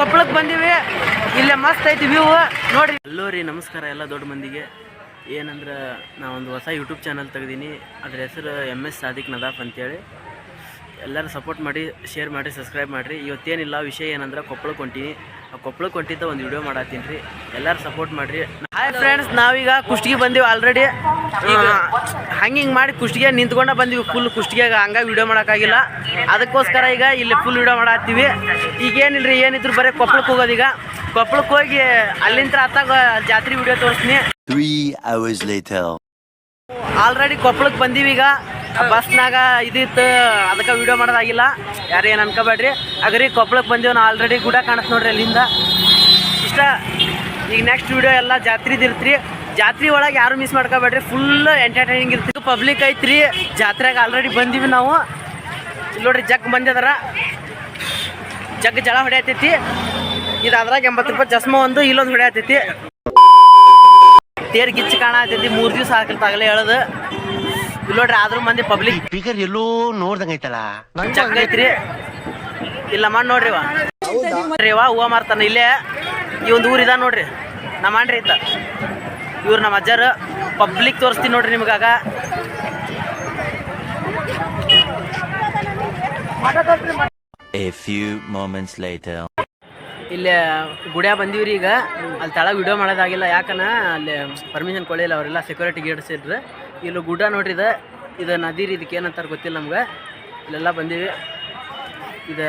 ಕೊಪ್ಪಳಕ್ಕೆ ಬಂದೀವಿ. ಇಲ್ಲೇ ಮಸ್ತ್ ಐತಿ ವ್ಯೂ ನೋಡಿ ಹಲೋ ರೀ ನಮಸ್ಕಾರ ಎಲ್ಲ ದೊಡ್ಡ ಮಂದಿಗೆ. ಏನಂದ್ರೆ ನಾವೊಂದು ಹೊಸ ಯೂಟ್ಯೂಬ್ ಚಾನಲ್ ತೆಗ್ದೀನಿ. ಅದ್ರ ಹೆಸರು ಎಂ ಎಸ್ ಸಾದಿಕ್ ನದಾಫ್ ಅಂತೇಳಿ. ಎಲ್ಲರೂ ಸಪೋರ್ಟ್ ಮಾಡಿ ಶೇರ್ ಮಾಡಿ ಸಬ್ಸ್ಕ್ರೈಬ್ ಮಾಡಿರಿ. ಇವತ್ತೇನಿಲ್ಲ ವಿಷಯ ಏನಂದ್ರೆ ಕೊಪ್ಪಳಕ್ಕೆ ಹೊಂಟೀನಿ. ಆ ಕೊಪ್ಪಳಕ್ಕೆ ಹೊಂಟಿದ್ದ ಒಂದು ವಿಡಿಯೋ ಮಾಡತ್ತೀನಿ ರೀ. ಎಲ್ಲರೂ ಸಪೋರ್ಟ್ ಮಾಡಿರಿ. ಹಾಯ್ ಫ್ರೆಂಡ್ಸ್ ನಾವೀಗ ಕುಷ್ಟಗಿ ಬಂದೀವಿ ಆಲ್ರೆಡಿ ಹಂಗೆ ಹಿಂಗೆ ಮಾಡಿ ಕುಷ್ಟಿಗೆ ನಿಂತ್ಕೊಂಡ ಬಂದಿವಿ ಫುಲ್ ಕುಷ್ಟಿಗೆ. ಹಂಗಾಗಿ ವಿಡಿಯೋ ಮಾಡೋಕ್ಕಾಗಿಲ್ಲ. ಅದಕ್ಕೋಸ್ಕರ ಈಗ ಇಲ್ಲಿ ಫುಲ್ ವಿಡಿಯೋ ಮಾಡತ್ತೀವಿ. ಈಗ ಏನಿಲ್ರಿ ಏನಿದ್ರು ಬರೀ ಕೊಪ್ಪಳಕ್ಕೆ ಈಗ. ಕೊಪ್ಪಳಕ್ಕೆ ಹೋಗಿ ಅಲ್ಲಿಂದ ಹತ್ತಾಗ ಜಾತ್ರೆ ವಿಡಿಯೋ ತೋರಿಸ್ತೀನಿ. ಆಲ್ರೆಡಿ ಕೊಪ್ಪಳಕ್ಕೆ ಬಂದೀವಿ ಈಗ. ಬಸ್ನಾಗ ಇದಿತ್ತು ಅದಕ್ಕೆ ವಿಡಿಯೋ ಮಾಡೋದಾಗಿಲ್ಲ. ಯಾರು ಏನು ಅನ್ಕೋಬೇಡ್ರಿ. ಅಗ್ರಿ ಕೊಪ್ಪಳಕ್ಕೆ ಬಂದೀವಿ ನಾವು ಆಲ್ರೆಡಿ ಗುಡ ಕಾಣಿಸ್ ನೋಡ್ರಿ ಅಲ್ಲಿಂದ. ಇಷ್ಟ ಈಗ ನೆಕ್ಸ್ಟ್ ವಿಡಿಯೋ ಎಲ್ಲ ಜಾತ್ರೆದು ಇರ್ತ್ರಿ. ಜಾತ್ರೆ ಒಳಗೆ ಯಾರು ಮಿಸ್ ಮಾಡ್ಕೋಬೇಡ್ರಿ ಫುಲ್ ಎಂಟರ್ಟೈನಿಂಗ್ ಇರ್ತೀವಿ ಪಬ್ಲಿಕ್ ಐತ್ರಿ. ಜಾತ್ರೆಗೆ ಆಲ್ರೆಡಿ ಬಂದೀವಿ ನಾವು. ಇಲ್ಲಿ ನೋಡ್ರಿ ಜಗ್ ಬಂದಿದಾರ ಜಗ್ ಜಳ ಹೊಡೆಯತೈತಿ. ಇದು ಅದ್ರಾಗ ಎಂಬತ್ತು ರೂಪಾಯಿ ಚಸ್ಮ ಒಂದು ಇಲ್ಲೊಂದು ಹೊಡೆಯತೈತಿ. ತೇರ್ ಗಿಚ್ಚ ಕಾಣತೈತಿ ಮೂರ್ ದಿವಸ ಹಾಕಲ್ತಾಗಲೇ ಹೇಳೋದು ಇಲ್ಲಿ ನೋಡ್ರಿ ಆದ್ರೂ ಮಂದಿ ಪಬ್ಲಿಕ್ ಸ್ಪೀಕರ್ ಎಲ್ಲೋ ನೋಡ್ದಂಗೈತಲ್ಲ ಐತ್ರಿ. ಇಲ್ಲ ಮಾಡಿ ನೋಡ್ರಿ ನೋಡ್ರಿ ಇವ ಹೂವ ಮಾರ್ತಾನ ಇಲ್ಲೇ. ಈ ಒಂದು ಊರಿದ ನೋಡ್ರಿ. ನಮ್ಮ ಮಾಡ್ರಿ ಇತ್ತ ಇವ್ರು ನಮ್ಮ ಅಜ್ಜಾರು ಪಬ್ಲಿಕ್ ತೋರಿಸ್ತೀನಿ ನೋಡ್ರಿ ನಿಮ್ಗಾಗ. ಎ ಫ್ಯೂ ಮೂಮೆಂಟ್ಸ್ ಲೈಟ್ ಇಲ್ಲಿ ಗುಡ್ಯಾ ಬಂದೀವ್ರಿ ಈಗ. ಅಲ್ಲಿ ತಳ ವಿಡಿಯೋ ಮಾಡೋದಾಗಿಲ್ಲ ಯಾಕನ ಅಲ್ಲಿ ಪರ್ಮಿಷನ್ ಕೊಡಲಿಲ್ಲ ಅವರೆಲ್ಲ ಸೆಕ್ಯೂರಿಟಿ ಗೇಟ್ಸ್ ಇಡ್ರಿ ಇಲ್ಲಿ ಗುಡ್ಡ ನೋಡ್ರಿ ಇದು. ಇದು ನದಿ ರೀ ಇದಕ್ಕೆ ಏನಂತಾರೆ ಗೊತ್ತಿಲ್ಲ ನಮ್ಗೆ. ಇಲ್ಲೆಲ್ಲ ಬಂದೀವಿ. ಇದು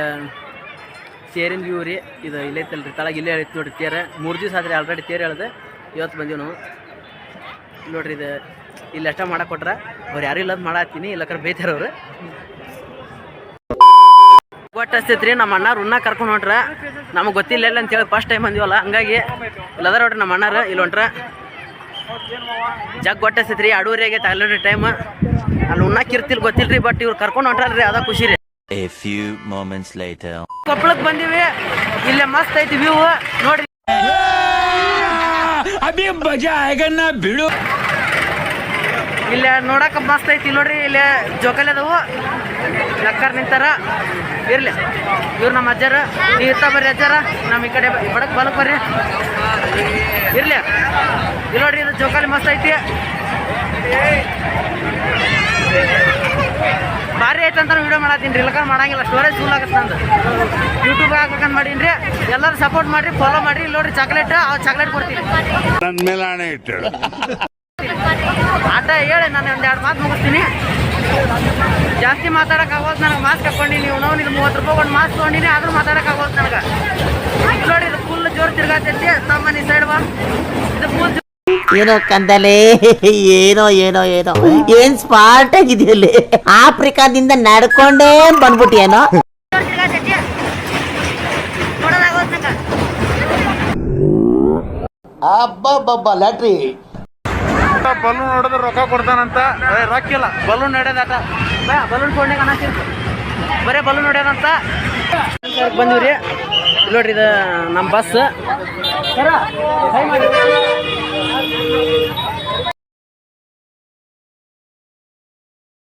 ತೇರಿನ ವ್ಯೂ ರೀ. ಇದು ಇಲ್ಲೇ ತಲ್ರಿ ತಳಗ ಇಲ್ಲೇ ಐತಿ ನೋಡ್ರಿ ತೇರ. ಮೂರು ದಿವಸ ಆದ್ರೆ ಆಲ್ರೆಡಿ ತೇರು ಹೇಳ್ದೆ ಇವತ್ತು ಬಂದೀವಿ ನಾವು. ನೋಡ್ರಿ ಇದು ಇಲ್ಲಿ ಅಷ್ಟ ಮಾಡಕ್ಕೆ ಕೊಟ್ರ. ಅವ್ರು ಯಾರು ಇಲ್ಲದ್ ಮಾಡತ್ತೀನಿ ಇಲ್ಲಕರ ಬೇಯ್ತಾರ ಅವ್ರು ಒಟ್ಟು ಹಸ್ತೈತ್ರಿ ನಮ್ಮ ಅಣ್ಣ ಉಣ್ಣ ಕರ್ಕೊಂಡು ಹೊಂಟ್ರ. ನಮಗೆ ಗೊತ್ತಿಲ್ಲ ಇಲ್ಲ ಅಂತೇಳಿ ಫಸ್ಟ್ ಟೈಮ್ ಬಂದಿವಲ್ಲ ಹಂಗಾಗಿ ಇಲ್ಲದ ನೋಡ್ರಿ ನಮ್ಮ ಅಣ್ಣಾರ ಇಲ್ಲಿ ಹೊಂಟ್ರ. ಜಗ್ ಒಟ್ಟು ಅಸ್ತೈತ್ರಿ ಅಡೂರಿಗೆ ಆಲ್ರೆಡಿ ಟೈಮ್ ಅಲ್ಲಿ ಉಣ್ಣಕ್ಕೆ ಇರ್ತಿಲ್ ಗೊತ್ತಿಲ್ರಿ ಬಟ್ ಇವ್ರು ಕರ್ಕೊಂಡು ಹೊಂಟ್ರಲ್ರಿ ಅದ ಖುಷಿ ರೀ. A few moments later. ಕೊಪ್ಪಳಕ್ಕೆ ಬಂದಿವಿ ಇಲ್ಲೇ ಮಸ್ತ್ ಐತಿ ವ್ಯೂ ನೋಡ್ರಿ. ಅಭಿ ಬಜಾ ಆಗನ್ನ ಬಿಡು. ಇಲ್ಲ ನೋಡಕ್ಕೆ ಮಸ್ತ್ ಐತಿ ನೋಡ್ರಿ, ಇಲ್ಲ ಜೋಕಾಲಿ ಅದಾವು. ಲಕ್ಕರ್ ನಿಂತಾರ. ಇರ್ಲಿ. ಇವ್ರು ನಮ್ಮ ಅಜ್ಜಾರ. ನೀವು ಇರ್ತಾ ಬರ್ರಿ ಅಜ್ಜಾರ. ನಮ್ಮ ಈ ಕಡೆ ಬಡಕ್ ಬಲಕ್ ಬರ್ರಿ. ಇರ್ಲಿ. ಇಲ್ಲ ನೋಡ್ರಿ, ಇದು ಜೋಕಾಲಿ ಮಸ್ತ್ ಐತಿ. ಭಾರಿ ಐತಂತ ವಿಡಿಯೋ ಮಾಡತ್ತೀನಿ ರೀ. ಲಕ್ಕ ಮಾಡಂಗಿಲ್ಲ. ಸ್ಟೋರೇಜ್ ಫುಲ್ ಆಗತ್ತೆ ನಂದು. ಯೂಟ್ಯೂಬ್ ಹಾಕ್ಬೇಕಂತ ಮಾಡೀನಿ ರೀ ಎಲ್ಲರೂ ಸಪೋರ್ಟ್ ಮಾಡ್ರಿ ಫಾಲೋ ಮಾಡ್ರಿ. ಇಲ್ಲಿ ನೋಡ್ರಿ ಚಾಕ್ಲೇಟ್ ಆ ಚಾಕ್ಲೇಟ್ ಕೊಡ್ತೀನಿ. ನನ್ನ ಮೇಲೆ ಆಣೆ ಇಟ್ಟು ಆಟ ಹೇಳಿ ನಾನು ಒಂದು ಎರಡು ಮಾತು ಮುಗಿಸ್ತೀನಿ. ಜಾಸ್ತಿ ಮಾತಾಡಕ್ ಆಗೋದು ನನಗೆ ಮಾಸ್ಕ್ ಹಾಕೊಂಡಿನಿ. ನೀವು ನಾವು ನೀವು ಮೂವತ್ತು ರೂಪಾಯಿ ಒಂದು ಮಾಸ್ಕ್ ತೊಗೊಂಡಿನಿ ಆದ್ರೂ ಮಾತಾಡಕ್ ಆಗೋದು ನನಗೆ. ನೋಡಿ ಇದು ಫುಲ್ ಜೋರು ತಿರ್ಗಾತೈತಿ. ತಮ್ಮ ನೀ ಸೈಡ್ ಬಾ. ಇದು ಫುಲ್ ಏನೋ ಕಂದಲೆ ಏನೋ ಏನೋ ಏನೋ. ಏನ್ ಸ್ಮಾರ್ಟ್ ಆಗಿದೆಯಲ್ಲಿ. ಆಫ್ರಿಕಾದಿಂದ ನಡ್ಕೊಂಡೇ ಬಂದ್ಬಿಟ್ಟಿಯೇನೋ ತಿರ್ಗಾತೈತಿ ಅಬ್ಬಬ್ಬಬ್ಬ, ಲ್ಯಾಟ್ರಿ. ಬಲೂನ್ ಹೊಡೆದ್ರೆ ರೊಕ್ಕ ಕೊಡ್ತಾನಂತ. ರೊಕ್ಕ ಇಲ್ಲ ಬಲೂನ್ ಹೊಡೆದಾಟ ಬಲೂನ್ ಕೊಂಡೆ ಕಾಣತ್ತೀನಿ ಬರೇ ಬಲೂನ್ ಹೊಡ್ಯೋದಂತ ಬಂದಿವ್ರಿ. ನೋಡ್ರಿ, ಇದು ನಮ್ಮ ಬಸ್.